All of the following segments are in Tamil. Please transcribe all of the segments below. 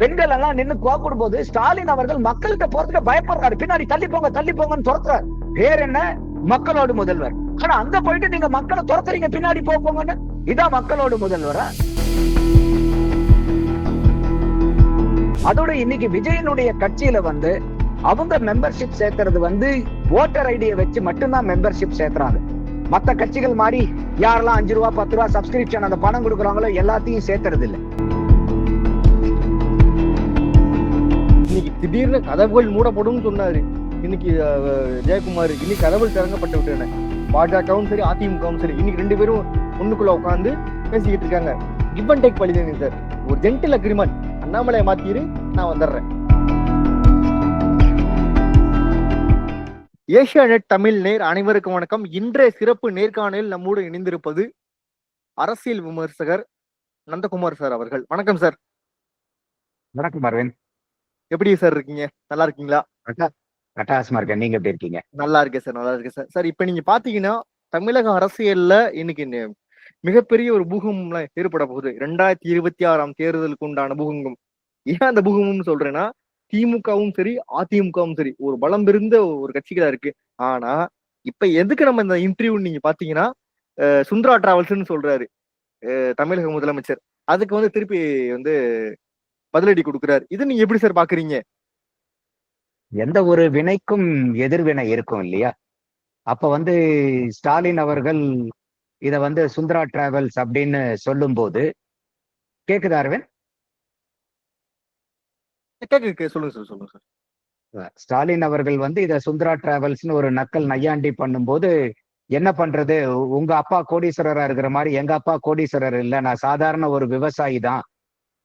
பெண்கள் எல்லாம் நின்னு கோப்பிடும் போது ஸ்டாலின் அவர்கள் மக்கள்கிட்ட போறதுக்கு பயப்படுறாரு. பின்னாடி தள்ளி போங்க தள்ளி போங்கன்னு துரத்துறாரு. பேர் என்ன? மக்களோடு முதல்வர். ஆனா அங்க போயிட்டு நீங்க மக்களை துரத்துறீங்க பின்னாடி போ போங்கன்னு. இதான் மக்களோடு முதல்வரா? அதோட இன்னைக்கு விஜயனுடைய கட்சியில வந்து அவங்க மெம்பர்ஷிப் சேர்க்கறது வந்து ஓட்டர் ஐடியை வச்சு மட்டும்தான் மெம்பர்ஷிப் சேர்க்கறாங்க. மத்த கட்சிகள் மாதிரி யாரெல்லாம் அஞ்சு ரூபா பத்து ரூபா சப்ஸ்கிரிப்ஷன் அந்த பணம் கொடுக்குறாங்களோ எல்லாத்தையும் சேர்க்கறது இல்ல இன்னைக்கு திடீர்னு கதவுகள் மூடப்படும் சொன்னாரு. இன்னைக்கு ஜெயக்குமார் இன்னைக்கு கதவுகள் திறங்கப்பட்டு விட்டன. பாஜகவும் சரி அதிமுகவும் சரி இன்னைக்கு ரெண்டு பேரும் ஒண்ணுக்குள்ள உட்காந்து பேசிக்கிட்டு இருக்காங்க. கிவ் அண்ட் டேக் பழிதானே சார். ஒரு ஜென்டில் அக்ரிமெண்ட் அண்ணாமலையை மாத்திரு நான் வந்துடுறேன். ஏஷியா நெட் தமிழ் நேர் அனைவருக்கும் வணக்கம். இன்றைய சிறப்பு நேர்காணலில் நம்மோடு இணைந்திருப்பது அரசியல் விமர்சகர் நந்தகுமார் சார் அவர்கள். வணக்கம் சார். வணக்கம் அரவிந்த். எப்படி சார் இருக்கீங்க? நல்லா இருக்கீங்களா? கட்டாசமா இருக்கேன். நீங்க எப்படி இருக்கீங்க? நல்லா இருக்கேன் சார் நல்லா இருக்கேன் சார். சார் இப்ப நீங்க பாத்தீங்கன்னா தமிழக அரசியல்ல இன்னைக்கு மிகப்பெரிய ஒரு பூகம்பம்லாம் ஏற்பட போகுது. ரெண்டாயிரத்தி இருபத்தி ஆறாம் தேர்தலுக்கு உண்டான பூகம்பம். ஏன் அந்த பூகம்பம்னு சொல்றேன்னா திமுகவும் சரி அதிமுகவும் சரி ஒரு பலம் இருந்த ஒரு கட்சிகளா இருக்கு. ஆனா இப்ப எதுக்கு நம்ம இந்த இன்டர்வியூ நீங்க பாத்தீங்கன்னா சுந்தரா டிராவல்ஸ்னு சொல்றாரு தமிழக முதலமைச்சர். அதுக்கு வந்து திருப்பி வந்து பதிலடி கொடுக்குறாரு. இது நீங்க எப்படி சார் பாக்குறீங்க? எந்த ஒரு வினைக்கும் எதிர்வினை இருக்கும் இல்லையா? அப்ப வந்து ஸ்டாலின் அவர்கள் இத வந்து சுந்தரா டிராவல்ஸ் அப்படின்னு சொல்லும்போது கேக்குதா அரவிந்த்? சொல்லுங்க சார் சொல்லுங்க சார். ஸ்டாலின் அவர்கள் வந்து இத சுந்தரா டிராவல்ஸ்னு ஒரு நக்கல் நையாண்டி பண்ணும்போது என்ன பண்றது? உங்க அப்பா கோடீஸ்வரரா இருக்கிற மாதிரி எங்க அப்பா கோடீஸ்வரர் இல்ல. நான் சாதாரண ஒரு விவசாயி தான்.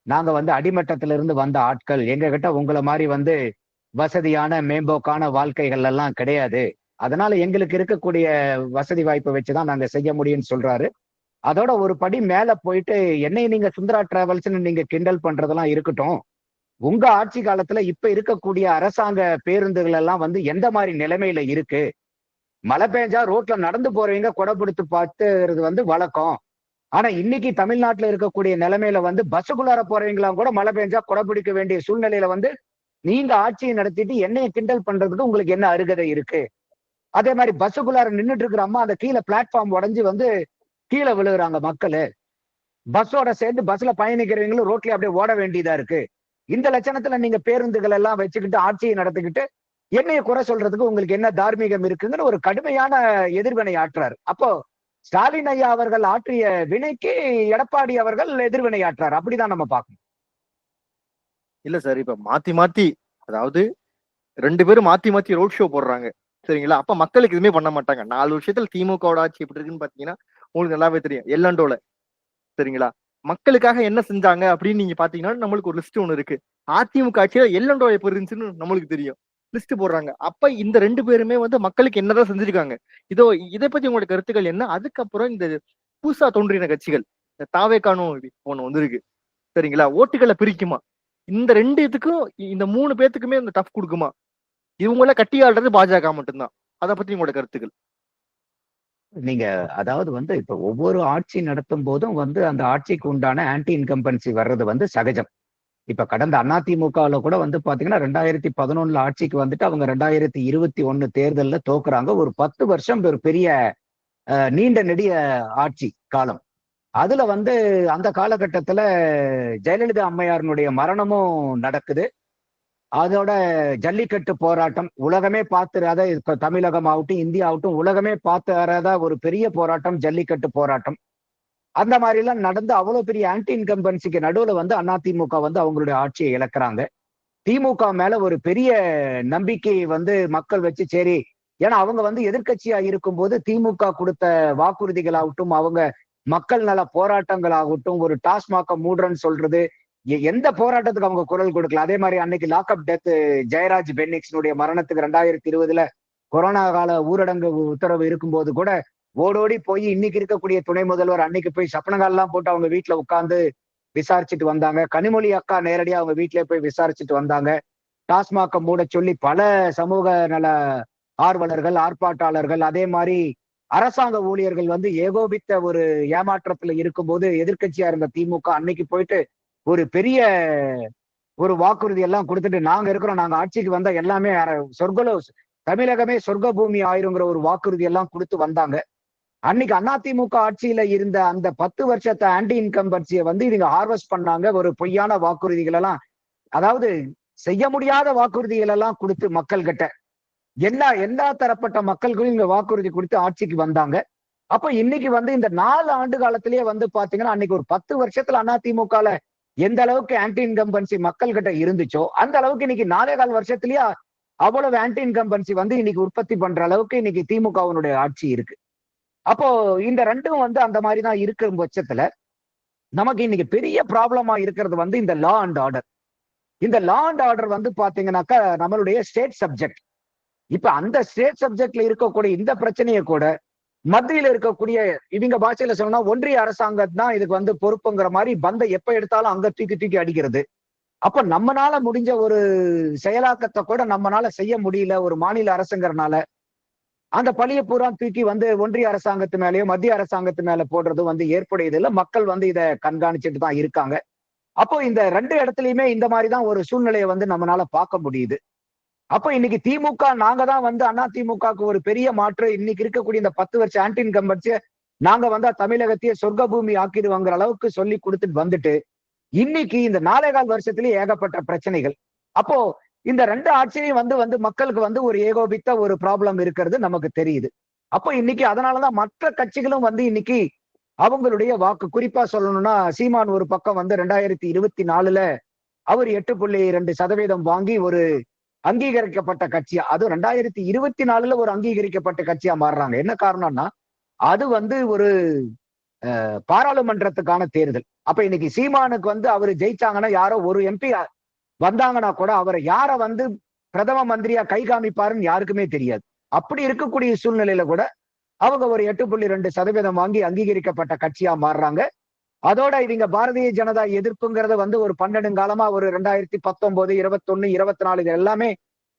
நாங்க வந்து அடிமட்டத்துல இருந்து வந்த ஆட்கள். எங்க கிட்ட உங்களை மாதிரி வந்து வசதியான மேம்போக்கான வாழ்க்கைகள் எல்லாம் கிடையாது. அதனால எங்களுக்கு இருக்கக்கூடிய வசதி வாய்ப்பை வச்சுதான் நாங்க செய்ய முடியும்னு சொல்றாரு. அதோட ஒரு படி மேல போயிட்டு என்னை நீங்க சுந்தரா டிராவல்ஸ்னு நீங்க கிண்டல் பண்றதெல்லாம் இருக்கட்டும். உங்க ஆட்சி காலத்துல இப்ப இருக்கக்கூடிய அரசாங்க பேருந்துகள் எல்லாம் வந்து எந்த மாதிரி நிலைமையில இருக்கு? மழை பெஞ்சா ரோட்ல நடந்து போறவங்க கொடை பிடித்து பார்த்துறது வந்து வழக்கம். ஆனா இன்னைக்கு தமிழ்நாட்டுல இருக்கக்கூடிய நிலைமையில வந்து பஸ்ஸுக்குள்ளார போறவங்களாம் கூட மழை பெஞ்சா கொடை பிடிக்க வேண்டிய சூழ்நிலையில வந்து நீங்க ஆட்சியை நடத்திட்டு என்னைய கிண்டல் பண்றதுக்கு உங்களுக்கு என்ன அருகதை இருக்கு? அதே மாதிரி பஸ்ஸுக்குள்ளார நின்னுட்டு இருக்கிற அம்மா அந்த கீழே பிளாட்ஃபார்ம் உடஞ்சி வந்து கீழே விழுகுறாங்க மக்களு. பஸ்ஸோட சேர்ந்து பஸ்ல பயணிக்கிறவங்களும் ரோட்ல அப்படியே ஓட வேண்டியதா இருக்கு. இந்த லட்சணத்துல நீங்க பேருந்துகள் எல்லாம் வச்சுக்கிட்டு ஆட்சியை நடத்திக்கிட்டு என்னைய குறை சொல்றதுக்கு உங்களுக்கு என்ன தார்மீகம் இருக்குங்கிற ஒரு கடுமையான எதிர்வினை ஆற்றுறாரு அப்போ ஸ்டாலின் ஐயா அவர்கள் ஆற்றிய வினைக்கு எடப்பாடி அவர்கள் எதிர்வினையாற்றார். அப்படிதான் நம்ம பார்க்கணும். இல்ல சார் இப்ப மாத்தி மாத்தி அதாவது ரெண்டு பேரும் மாத்தி மாத்தி ரோட் ஷோ போடுறாங்க. சரிங்களா? அப்ப மக்களுக்கு எதுவுமே பண்ண மாட்டாங்க. நாலு வருஷத்துல திமுகவோட ஆட்சி எப்படி இருக்குன்னு பாத்தீங்கன்னா உங்களுக்கு நல்லாவே தெரியும். எல்லாண்டோல. சரிங்களா? மக்களுக்காக என்ன செஞ்சாங்க அப்படின்னு நீங்க பாத்தீங்கன்னா நம்மளுக்கு ஒரு லிஸ்ட் ஒண்ணு இருக்கு. அதிமுக ஆட்சியில எல்லண்டோ எப்படி இருந்துச்சுன்னு நம்மளுக்கு தெரியும். லிஸ்ட் போடுறாங்க. அப்ப இந்த ரெண்டு பேருமே வந்து மக்களுக்கு என்னதான் செஞ்சிருக்காங்க? இதோ இதை பத்தி உங்களோட கருத்துக்கள் என்ன? அதுக்கப்புறம் இந்த புதுசா தோன்றின கட்சிகள் இந்த தாவேக்கானும் ஒண்ணு வந்திருக்கு. சரிங்களா? ஓட்டுகளை பிரிக்குமா? இந்த ரெண்டு இதுக்கும் இந்த மூணு பேத்துக்குமே இந்த டஃப் கொடுக்குமா? இவங்கள கட்டி ஆடுறது பாஜக மட்டும்தான். அதை பத்தி உங்களோட கருத்துக்கள். நீங்க அதாவது வந்து இப்ப ஒவ்வொரு ஆட்சி நடத்தும் போதும் வந்து அந்த ஆட்சிக்கு உண்டான ஆன்டி இன்கம்பன்சி வர்றது வந்து சகஜம். இப்ப கடந்த அதிமுகவில் கூட வந்து பாத்தீங்கன்னா ரெண்டாயிரத்தி பதினொன்னுல ஆட்சிக்கு வந்துட்டு அவங்க ரெண்டாயிரத்தி இருபத்தி ஒன்னு தேர்தல்ல தோக்குறாங்க. ஒரு பத்து வருஷம் ஒரு பெரிய நீண்ட நெடிய ஆட்சி காலம். அதுல வந்து அந்த காலகட்டத்துல ஜெயலலிதா அம்மையாரினுடைய மரணமும் நடக்குது. அதோட ஜல்லிக்கட்டு போராட்டம் உலகமே பார்த்துறாத தமிழகம் ஆகட்டும் இந்தியா ஆகட்டும் உலகமே பார்த்துறாத ஒரு பெரிய போராட்டம் ஜல்லிக்கட்டு போராட்டம். அந்த மாதிரி எல்லாம் நடந்து அவ்வளவு பெரிய ஆன்டி இன்கம்பன்சிக்கு நடுவுல வந்து அதிமுக வந்து அவங்களுடைய ஆட்சியை இழக்கிறாங்க. திமுக மேல ஒரு பெரிய நம்பிக்கை வந்து மக்கள் வச்சு சரி ஏன்னா அவங்க வந்து எதிர்க்கட்சியா இருக்கும்போது திமுக கொடுத்த வாக்குறுதிகளாகட்டும் அவங்க மக்கள் நல போராட்டங்களாகட்டும் ஒரு டாஸ்மாக மூடுறன்னு சொல்றது எ- எந்த போராட்டத்துக்கு அவங்க குரல் கொடுக்கல. அதே மாதிரி அன்னைக்கு லாக்அப் டெத் ஜெயராஜ் பென்னிக்ஸ்னுடைய மரணத்துக்கு ரெண்டாயிரத்தி இருபதுல கொரோனா கால ஊரடங்கு உத்தரவு இருக்கும்போது கூட ஓடோடி போய் இன்னைக்கு இருக்கக்கூடிய துணை முதல்வர் அன்னைக்கு போய் சப்பனகால்லாம் போட்டு அவங்க வீட்டுல உட்காந்து விசாரிச்சுட்டு வந்தாங்க. கனிமொழி அக்கா நேரடியா அவங்க வீட்டிலே போய் விசாரிச்சுட்டு வந்தாங்க. டாஸ்மாக மூட சொல்லி பல சமூக நல ஆர்வலர்கள் ஆர்ப்பாட்டாளர்கள் அதே மாதிரி அரசாங்க ஊழியர்கள் வந்து ஏகோபித்த ஒரு ஏமாற்றத்துல இருக்கும்போது எதிர்கட்சியா இருந்த திமுக அன்னைக்கு போயிட்டு ஒரு பெரிய ஒரு வாக்குறுதி எல்லாம் கொடுத்துட்டு நாங்க இருக்கிறோம் நாங்க ஆட்சிக்கு வந்தா எல்லாமே அர- சொர்க்கலோ தமிழகமே சொர்க்க பூமி ஆயிருங்கிற ஒரு வாக்குறுதி எல்லாம் கொடுத்து வந்தாங்க. அன்னைக்கு அதிமுக ஆட்சியில இருந்த அந்த பத்து வருஷத்தை ஆன்டி இன்கம்பன்சியை வந்து இவங்க ஹார்வெஸ்ட் பண்ணாங்க. ஒரு பொய்யான வாக்குறுதிகள் எல்லாம் அதாவது செய்ய முடியாத வாக்குறுதிகள் எல்லாம் கொடுத்து மக்கள் கிட்ட எல்லா எல்லா தரப்பட்ட மக்களுக்கும் இங்க வாக்குறுதி கொடுத்து ஆட்சிக்கு வந்தாங்க. அப்ப இன்னைக்கு வந்து இந்த நாலு ஆண்டு காலத்திலேயே வந்து பாத்தீங்கன்னா அன்னைக்கு ஒரு பத்து வருஷத்துல அதிமுகல எந்த அளவுக்கு ஆன்டி இன்கம்பன்சி மக்கள் கிட்ட இருந்துச்சோ அந்த அளவுக்கு இன்னைக்கு நாலே கால் வருஷத்துலயே அவ்வளவு ஆன்டி இன்கம்பன்சி வந்து இன்னைக்கு உற்பத்தி பண்ற அளவுக்கு இன்னைக்கு திமுகவினுடைய ஆட்சி இருக்கு. அப்போ இந்த ரெண்டும் வந்து அந்த மாதிரி தான் இருக்கிற பட்சத்துல நமக்கு இன்னைக்கு பெரிய ப்ராப்ளமா இருக்கிறது வந்து இந்த லா அண்ட் ஆர்டர் இந்த லா அண்ட் ஆர்டர் வந்து பாத்தீங்கன்னாக்கா நம்மளுடைய ஸ்டேட் சப்ஜெக்ட் இப்ப அந்த ஸ்டேட் சப்ஜெக்ட்ல இருக்கக்கூடிய இந்த பிரச்சனையை கூட மத்தியில இருக்கக்கூடிய இவங்க பாஷையில சொன்னா ஒன்றிய அரசாங்கம் தான் இதுக்கு வந்து பொறுப்புங்கிற மாதிரி பந்த எப்ப எடுத்தாலும் அங்க தூக்கி தூக்கி அடிக்கிறது. அப்ப நம்மனால முடிஞ்ச ஒரு செயலாக்கத்தை கூட நம்மனால செய்ய முடியல ஒரு மாநில அரசுங்கிறனால அந்த பழிய பூரா தூக்கி வந்து ஒன்றிய அரசாங்கத்து மேலேயோ மத்திய அரசாங்கத்து மேல போடுறது வந்து ஏற்புடையது இல்லை. மக்கள் வந்து இதை கண்காணிச்சுட்டு தான் இருக்காங்க. அப்போ இந்த ரெண்டு இடத்துலயுமே இந்த மாதிரிதான் ஒரு சூழ்நிலையை வந்து நம்மளால பார்க்க முடியுது. அப்போ இன்னைக்கு திமுக நாங்க தான் வந்து அண்ணா திமுகவுக்கு ஒரு பெரிய மாற்று. இன்னைக்கு இருக்கக்கூடிய இந்த பத்து வருஷம் ஆன்டி இன்கம்பன்சிய நாங்க வந்தா தமிழகத்தையே சொர்க்க பூமி ஆக்கிடுவாங்கிற அளவுக்கு சொல்லி கொடுத்துட்டு வந்துட்டு இன்னைக்கு இந்த நாலேகால் வருஷத்துலயே ஏகப்பட்ட பிரச்சனைகள். அப்போ இந்த ரெண்டு ஆட்சியும் வந்து வந்து மக்களுக்கு வந்து ஒரு ஏகோபித்த ஒரு ப்ராப்ளம் இருக்கிறது நமக்கு தெரியுது. அப்போ இன்னைக்கு அதனாலதான் மற்ற கட்சிகளும் வந்து இன்னைக்கு அவங்களுடைய வாக்கு குறிப்பா சொல்லணும்னா சீமான் ஒரு பக்கம் வந்து ரெண்டாயிரத்தி இருபத்தி நாலுல அவர் எட்டு புள்ளி ரெண்டு சதவீதம் வாங்கி ஒரு அங்கீகரிக்கப்பட்ட கட்சியா அதுவும் ரெண்டாயிரத்தி இருபத்தி நாலுல ஒரு அங்கீகரிக்கப்பட்ட கட்சியா மாறுறாங்க. என்ன காரணம்னா அது வந்து ஒரு அஹ், பாராளுமன்றத்துக்கான தேர்தல். அப்ப இன்னைக்கு சீமானுக்கு வந்து அவர் ஜெயிச்சாங்கன்னா யாரோ ஒரு எம்பி வந்தாங்கன்னா கூட அவரை யார வந்து பிரதம மந்திரியா கை காமிப்பாருன்னு யாருக்குமே தெரியாது. அப்படி இருக்கக்கூடிய சூழ்நிலையில கூட அவங்க ஒரு எட்டு புள்ளி ரெண்டு சதவீதம் வாங்கி அங்கீகரிக்கப்பட்ட கட்சியா மாறுறாங்க. அதோட இவங்க பாரதிய ஜனதா எதிர்ப்புங்கிறத வந்து ஒரு பன்னெடுங்காலமா ஒரு ரெண்டாயிரத்தி பத்தொன்பது இருபத்தொன்னு இருபத்தி நாலு இது எல்லாமே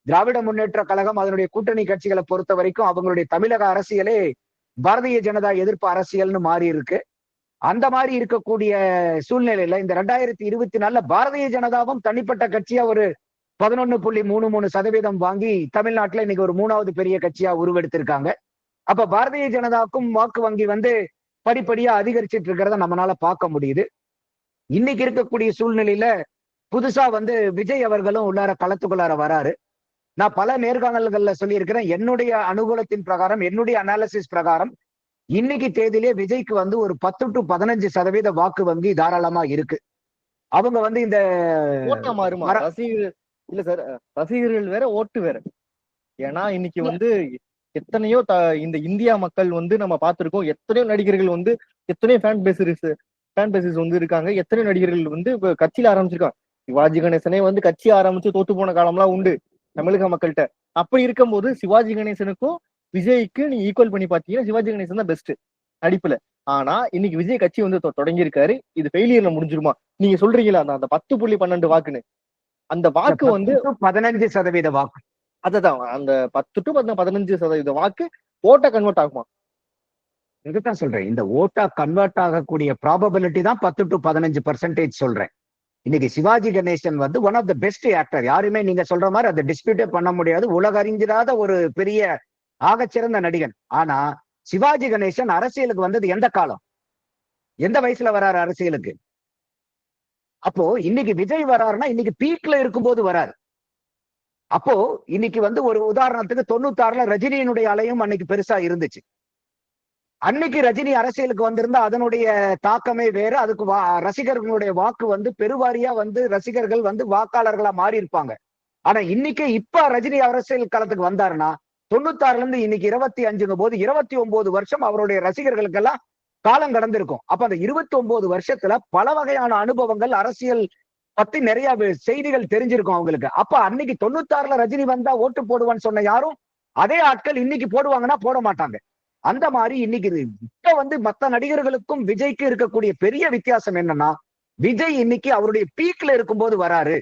திராவிட முன்னேற்ற கழகம் அதனுடைய கூட்டணி கட்சிகளை பொறுத்த வரைக்கும் அவங்களுடைய தமிழக அரசியலே பாரதிய ஜனதா எதிர்ப்பு அரசியல்னு மாறி இருக்கு அந்த மாதிரி இருக்கக்கூடிய சூழ்நிலையில இந்த ரெண்டாயிரத்தி இருபத்தி நாலுல பாரதிய ஜனதாவும் தனிப்பட்ட கட்சியா ஒரு பதினொன்னு புள்ளி மூணு மூணு சதவீதம் வாங்கி தமிழ்நாட்டுல இன்னைக்கு ஒரு மூணாவது பெரிய கட்சியா உருவெடுத்திருக்காங்க. அப்ப பாரதிய ஜனதாவுக்கும் வாக்கு வங்கி வந்து படிப்படியா அதிகரிச்சிட்டு இருக்கிறத நம்மளால பார்க்க முடியுது. இன்னைக்கு இருக்கக்கூடிய சூழ்நிலையில புதுசா வந்து விஜய் அவர்களும் உள்ளார களத்துக்குள்ளார வராரு. நான் பல நேர்காணல்கள்ல சொல்லியிருக்கிறேன் என்னுடைய அனுகூலத்தின் பிரகாரம் என்னுடைய அனாலிசிஸ் பிரகாரம் இன்னைக்கு தேதியிலே விஜய்க்கு வந்து ஒரு பத்து டு பதினஞ்சு சதவீத வாக்கு வங்கி தாராளமா இருக்கு. அவங்க வந்து இந்த ரசிகர்கள் இல்ல சார் ரசிகர்கள் வேற ஓட்டு வேற. ஏன்னா இன்னைக்கு வந்து எத்தனையோ இந்த இந்தியா மக்கள் வந்து நம்ம பார்த்திருக்கோம். எத்தனையோ நடிகர்கள் வந்து எத்தனையோ ஃபேன் பேசஸ் ஃபேன் பேசஸ் வந்து இருக்காங்க. எத்தனையோ நடிகர்கள் வந்து கட்சியில ஆரம்பிச்சிருக்காங்க. சிவாஜி கணேசனே வந்து கட்சி ஆரம்பிச்சு தோத்து போன காலம்லாம் உண்டு தமிழக மக்கள்கிட்ட. அப்படி இருக்கும்போது சிவாஜி கணேசனுக்கும் விஜய்க்கு நீங்க ஈக்குவல் பண்ணி பாத்தீங்கன்னா சிவாஜி கணேசன் தான் பெஸ்ட் நடிப்புல. ஆனா இன்னைக்கு விஜய் கட்சி வந்து தொ- தொடங்கியிருக்காரு. இது ஃபெயிலியர்ல முடிஞ்சிருமா? நீங்க சொல்றீங்களா? அந்த அந்த பத்து புள்ளி பன்னெண்டு வாக்குன்னு. அந்த வாக்கு வந்து பதினஞ்சு சதவீத வாக்கு. அததான். அந்த பத்து டு பதினஞ்சு சதவீத வாக்கு ஓட்ட கன்வெர்ட் ஆகுமா? இதுதான் சொல்றேன். இந்த ஓட்டா கன்வெர்ட் ஆகக்கூடிய ப்ராபபிலிட்டி தான் பத்து டு பதினஞ்சு பர்சன்டேஜ் சொல்றேன். இன்னைக்கு சிவாஜி கணேசன் வந்து one of the best actor யாருமே நீங்க சொல்ற மாதிரி அதை டிஸ்பியூட்டே பண்ண முடியாது. உலக அறிஞ்சிராத ஒரு பெரிய ஆகச்சிறந்த நடிகன். ஆனா சிவாஜி கணேசன் அரசியலுக்கு வந்தது எந்த காலம்? எந்த வயசுல வராரு அரசியலுக்கு? அப்போ இன்னைக்கு விஜய் வராருன்னா இன்னைக்கு பீக்ல இருக்கும்போது வராரு. அப்போ இன்னைக்கு வந்து ஒரு உதாரணத்துக்கு தொண்ணூத்தாறுல ரஜினியினுடைய அலையும் அன்னைக்கு பெருசா இருந்துச்சு. அன்னைக்கு ரஜினி அரசியலுக்கு வந்திருந்தா அதனுடைய தாக்கமே வேற. அதுக்கு வா ரசிகர்களுடைய வாக்கு வந்து பெருவாரியா வந்து ரசிகர்கள் வந்து வாக்காளர்களா மாறி இருப்பாங்க ஆனா இன்னைக்கு இப்ப ரஜினி அரசியல் களத்துக்கு வந்தாருன்னா தொண்ணூத்தாறுல இருந்து இன்னைக்கு இருபத்தி அஞ்சுங்க போது இருபத்தி ஒன்பது வருஷம் அவருடைய ரசிகர்களுக்கெல்லாம் காலம் கடந்திருக்கும். அப்ப அந்த இருபத்தி ஒன்பது வருஷத்துல பல வகையான அனுபவங்கள் அரசியல் பத்தி நிறைய செய்திகள் தெரிஞ்சிருக்கும் அவங்களுக்கு. அப்ப அன்னைக்கு தொண்ணூத்தாறுல ரஜினி வந்தா ஓட்டு போடுவான்னு சொன்ன யாரும் அதே ஆட்கள் இன்னைக்கு போடுவாங்கன்னா போட மாட்டாங்க. அந்த மாதிரி இன்னைக்கு இப்ப வந்து மத்த நடிகர்களுக்கும் விஜய்க்கு இருக்கக்கூடிய பெரிய வித்தியாசம் என்னன்னா விஜய் இன்னைக்கு அவருடைய பீக்ல இருக்கும்போது வராரு.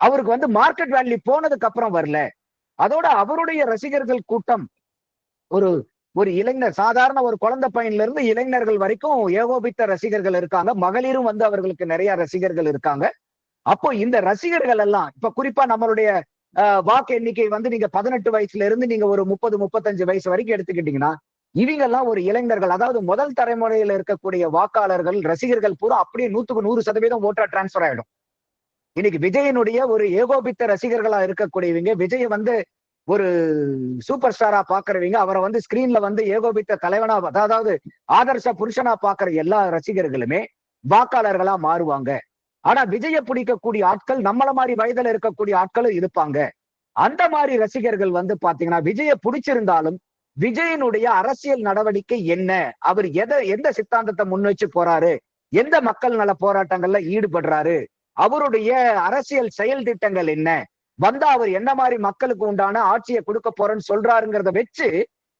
அவருக்கு வந்து மார்க்கெட் வேல்யூ போனதுக்கு அப்புறம் வரல. அதோட அவருடைய ரசிகர்கள் கூட்டம் ஒரு ஒரு இளைஞர் சாதாரண ஒரு குழந்தை பையன்ல இருந்து இளைஞர்கள் வரைக்கும் ஏகோபித்த ரசிகர்கள் இருக்காங்க. மகளிரும் வந்து அவர்களுக்கு நிறைய ரசிகர்கள் இருக்காங்க. அப்போ இந்த ரசிகர்கள் எல்லாம் இப்ப குறிப்பா நம்மளுடைய வாக்கு எண்ணிக்கை வந்து நீங்க பதினெட்டு வயசுல இருந்து நீங்க ஒரு முப்பது முப்பத்தஞ்சு வயசு வரைக்கும் எடுத்துக்கிட்டீங்கன்னா இவங்க எல்லாம் ஒரு இளைஞர்கள் அதாவது முதல் தலைமுறையில இருக்கக்கூடிய வாக்காளர்கள் ரசிகர்கள் பூரா அப்படியே நூத்துக்கு நூறு சதவீதம் ஓட்டா டிரான்ஸ்பர் ஆயிடும். இன்னைக்கு விஜயனுடைய ஒரு ஏகோபித்த ரசிகர்களா இருக்கக்கூடியவங்க விஜய் வந்து ஒரு சூப்பர் ஸ்டாரா பாக்குறவங்க அவரை வந்து ஸ்கிரீன்ல வந்து ஏகோபித்த தலைவனா அதாவது ஆதர்ச புருஷனா பாக்குற எல்லா ரசிகர்களுமே வாக்காளர்களா மாறுவாங்க. ஆனா விஜய பிடிக்கக்கூடிய ஆட்கள் நம்மள மாதிரி வயதுல இருக்கக்கூடிய ஆட்களும் இருப்பாங்க. அந்த மாதிரி ரசிகர்கள் வந்து பாத்தீங்கன்னா விஜய பிடிச்சிருந்தாலும் விஜயனுடைய அரசியல் நடவடிக்கை என்ன? அவர் எதை எந்த சித்தாந்தத்தை முன் வச்சு போறாரு? எந்த மக்கள் நல போராட்டங்கள்ல ஈடுபடுறாரு? அவருடைய அரசியல் செயல் திட்டங்கள் என்ன? வந்தா அவர் என்ன மாதிரி மக்களுக்கு உண்டான ஆட்சியை கொடுக்க போறேன்னு சொல்றாருங்கிறத வச்சு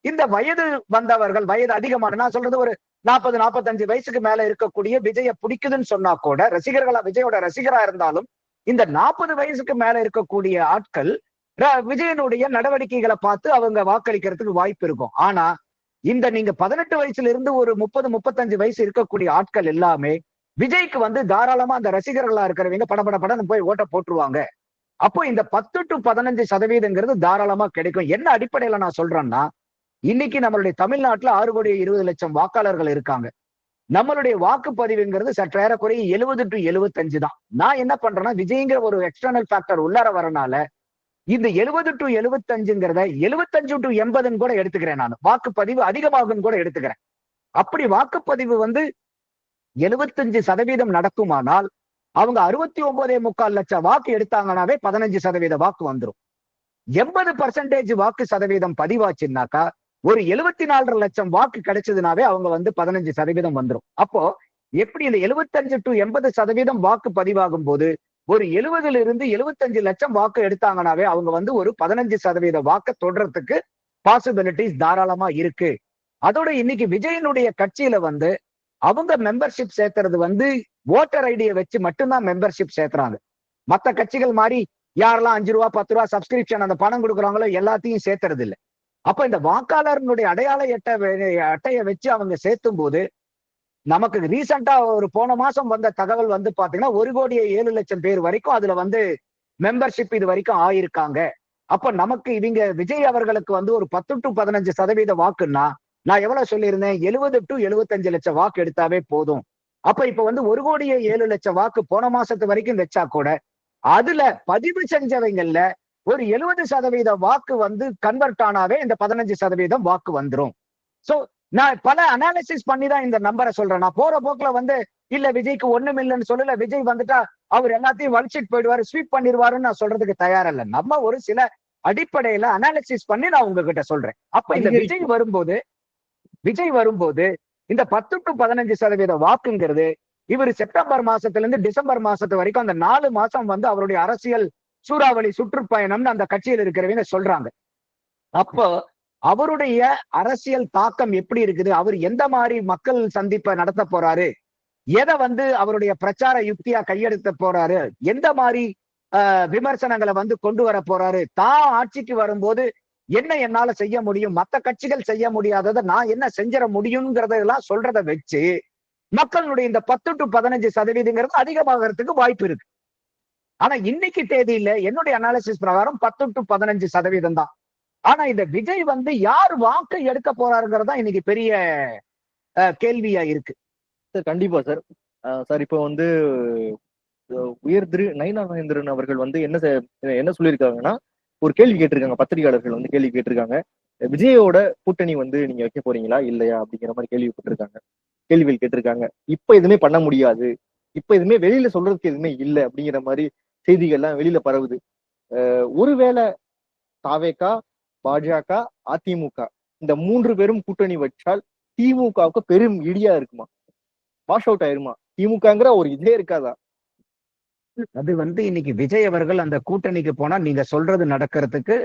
இந்த வயது வந்தவர்கள் வயது அதிகமான நான் சொல்றது ஒரு நாற்பது நாற்பத்தஞ்சு வயசுக்கு மேல இருக்கக்கூடிய விஜய பிடிக்குதுன்னு சொன்னா கூட ரசிகர்களா விஜயோட ரசிகரா இருந்தாலும் இந்த நாற்பது வயசுக்கு மேல இருக்கக்கூடிய ஆட்கள் விஜயனுடைய நடவடிக்கைகளை பார்த்து அவங்க வாக்களிக்கிறதுக்கு வாய்ப்பு இருக்கும். ஆனா இந்த நீங்க பதினெட்டு வயசுல இருந்து ஒரு முப்பது முப்பத்தஞ்சு வயசு இருக்கக்கூடிய ஆட்கள் எல்லாமே விஜய்க்கு வந்து தாராளமா அந்த ரசிகர்களா இருக்கிறவங்க பட பட படம் போய் ஓட்ட போட்டுருவாங்க. அப்போ இந்த பத்து டு பதினஞ்சு சதவீதங்கிறது தாராளமா கிடைக்கும். என்ன அடிப்படையில நான் சொல்றேன்னா இன்னைக்கு நம்மளுடைய தமிழ்நாட்டுல ஆறு கோடி இருபது லட்சம் வாக்காளர்கள் இருக்காங்க. நம்மளுடைய வாக்குப்பதிவுங்கிறது சற்றேறக்குறைய எழுபது டு எழுபத்தஞ்சு தான். நான் என்ன பண்றேன்னா விஜய்ங்கிற ஒரு எக்ஸ்டர்னல் ஃபேக்டர் உள்ளார வரனால இந்த எழுபது டு எழுபத்தஞ்சுங்கிறத எழுபத்தஞ்சு டு எண்பதுன்னு கூட எடுத்துக்கிறேன் நான். வாக்குப்பதிவு அதிகமாகும் கூட எடுத்துக்கிறேன். அப்படி வாக்குப்பதிவு வந்து எழுபத்தஞ்சு சதவீதம் நடக்குமானால் அவங்க அறுபத்தி ஒன்பதே முக்கால் லட்சம் வாக்கு எடுத்தாங்கனாவே பதினஞ்சு சதவீத வாக்கு வந்துரும். எண்பது பர்சன்டேஜ் வாக்கு சதவீதம் பதிவாச்சுன்னாக்கா ஒரு எழுபத்தி நாலரை லட்சம் வாக்கு கிடைச்சதுனாவே அவங்க வந்து பதினஞ்சு சதவீதம் வந்துரும். அப்போ எப்படி இந்த எழுபத்தஞ்சு டு எண்பது சதவீதம் வாக்கு பதிவாகும் போது ஒரு எழுபதுல இருந்து எழுபத்தஞ்சு லட்சம் வாக்கு எடுத்தாங்கனாவே அவங்க வந்து ஒரு பதினஞ்சு சதவீத வாக்க தொடர்றதுக்கு பாசிபிலிட்டிஸ் தாராளமா இருக்கு. அதோட இன்னைக்கு விஜயனுடைய கட்சியில வந்து அவங்க மெம்பர்ஷிப் சேர்த்துறது வந்து ஓட்டர் ஐடியை வச்சு மட்டும்தான் மெம்பர்ஷிப் சேர்த்துறாங்க மத்த கட்சிகள் மாதிரி யாரெல்லாம் அஞ்சு ரூபா பத்து ரூபா சப்ஸ்கிரிப்ஷன் அந்த பணம் கொடுக்குறாங்களோ எல்லாத்தையும் சேர்த்துறது இல்ல. அப்ப இந்த வாக்காளர்களுடைய அடையாள அட்டை அட்டையை வச்சு அவங்க சேர்த்தும் போது நமக்கு ரீசண்டா ஒரு போன மாசம் வந்த தகவல் வந்து பாத்தீங்கன்னா ஒரு கோடியே ஏழு லட்சம் பேர் வரைக்கும் அதுல வந்து மெம்பர்ஷிப் இது வரைக்கும் ஆயிருக்காங்க. அப்ப நமக்கு இவங்க விஜய் அவர்களுக்கு வந்து ஒரு பத்து டு பதினஞ்சு சதவீத வாக்குன்னா நான் எவ்வளவு சொல்லியிருந்தேன்? எழுபது டு எழுபத்தஞ்சு லட்சம் வாக்கு எடுத்தாவே போதும். அப்ப இப்ப வந்து ஒரு கோடியே ஏழு லட்சம் வாக்கு போன மாசத்து வரைக்கும் வச்சா கூட அதுல பதிவு செஞ்சவங்கல்ல ஒரு எழுபது சதவீத வாக்கு வந்து கன்வெர்ட் ஆனாவே இந்த பதினஞ்சு சதவீதம் வாக்கு வந்துரும். சோ நான் பல அனாலிசிஸ் பண்ணி தான் இந்த நம்பரை சொல்றேன். நான் போற போக்குல வந்து இல்ல விஜய்க்கு ஒண்ணும் இல்லைன்னு சொல்லல. விஜய் வந்துட்டா அவர் எல்லாத்தையும் வலிச்சிட்டு போயிடுவாரு ஸ்வீப் பண்ணிடுவாருன்னு நான் சொல்றதுக்கு தயாரா இல்ல நம்ம ஒரு சில அடிப்படையில அனாலிசிஸ் பண்ணி நான் உங்ககிட்ட சொல்றேன். அப்ப இந்த. விஜய் வரும்போது விஜய் வரும்போது இந்த பத்து டு பதினஞ்சு சதவீத வாக்குங்கிறது இவர் செப்டம்பர் மாசத்துல இருந்து டிசம்பர் மாசத்து வரைக்கும் அந்த நாலு மாசம் வந்து அவருடைய அரசியல் சூறாவளி சுற்றுப்பயணம்னு அந்த கட்சியில் இருக்கிறவங்க சொல்றாங்க. அப்போ அவருடைய அரசியல் தாக்கம் எப்படி இருக்குது? அவர் எந்த மாதிரி மக்கள் சந்திப்பை நடத்த போறாரு? எதை வந்து அவருடைய பிரச்சார யுக்தியா கையெடுத்த போறாரு? எந்த மாதிரி ஆஹ், விமர்சனங்களை வந்து கொண்டு வர போறாரு? தான் ஆட்சிக்கு வரும்போது என்ன என்னால செய்ய முடியும்? மற்ற கட்சிகள் செய்ய முடியாததை நான் என்ன செஞ்சிட முடியுங்கிறதெல்லாம் சொல்றத வச்சு மக்களுடைய இந்த பத்து டு பதினஞ்சு சதவீதங்கிறது அதிகமாகறதுக்கு வாய்ப்பு இருக்கு. ஆனா இன்னைக்கு தேதியில என்னுடைய அனாலிசிஸ் பிரகாரம் பத்து டு பதினஞ்சு சதவீதம் தான். ஆனா இந்த விஜய் வந்து யார் வாக்கு எடுக்க போறாருங்கிறது தான் இன்னைக்கு பெரிய கேள்வியா இருக்கு. சார் கண்டிப்பா சார். சார் இப்போ வந்து உயர் திரு நயனா மகேந்திரன் அவர்கள் வந்து என்ன செ- என்ன சொல்லியிருக்காங்கன்னா ஒரு கேள்வி கேட்டிருக்காங்க பத்திரிகையாளர்கள் வந்து கேள்வி கேட்டிருக்காங்க. விஜயோட கூட்டணி வந்து நீங்க வைக்க போறீங்களா இல்லையா அப்படிங்கிற மாதிரி கேள்விப்பட்டிருக்காங்க. கேள்விகள் கேட்டிருக்காங்க. இப்ப எதுவுமே பண்ண முடியாது. இப்ப எதுவுமே வெளியில சொல்றதுக்கு எதுவுமே இல்லை அப்படிங்கிற மாதிரி செய்திகள்லாம் வெளியில பரவுது. ஒருவேளை தாவேகா பாஜக அதிமுக இந்த மூன்று பேரும் கூட்டணி வச்சால் திமுகவுக்கு பெரும் இடியா இருக்குமா? வாஷ் அவுட் ஆயிருமா? திமுகங்கிற ஒரு இதே இருக்காதா? அது வந்து இன்னைக்கு விஜய் அவர்கள் அந்த கூட்டணிக்கு போனா நீங்க சொல்றது நடக்கிறதுக்கு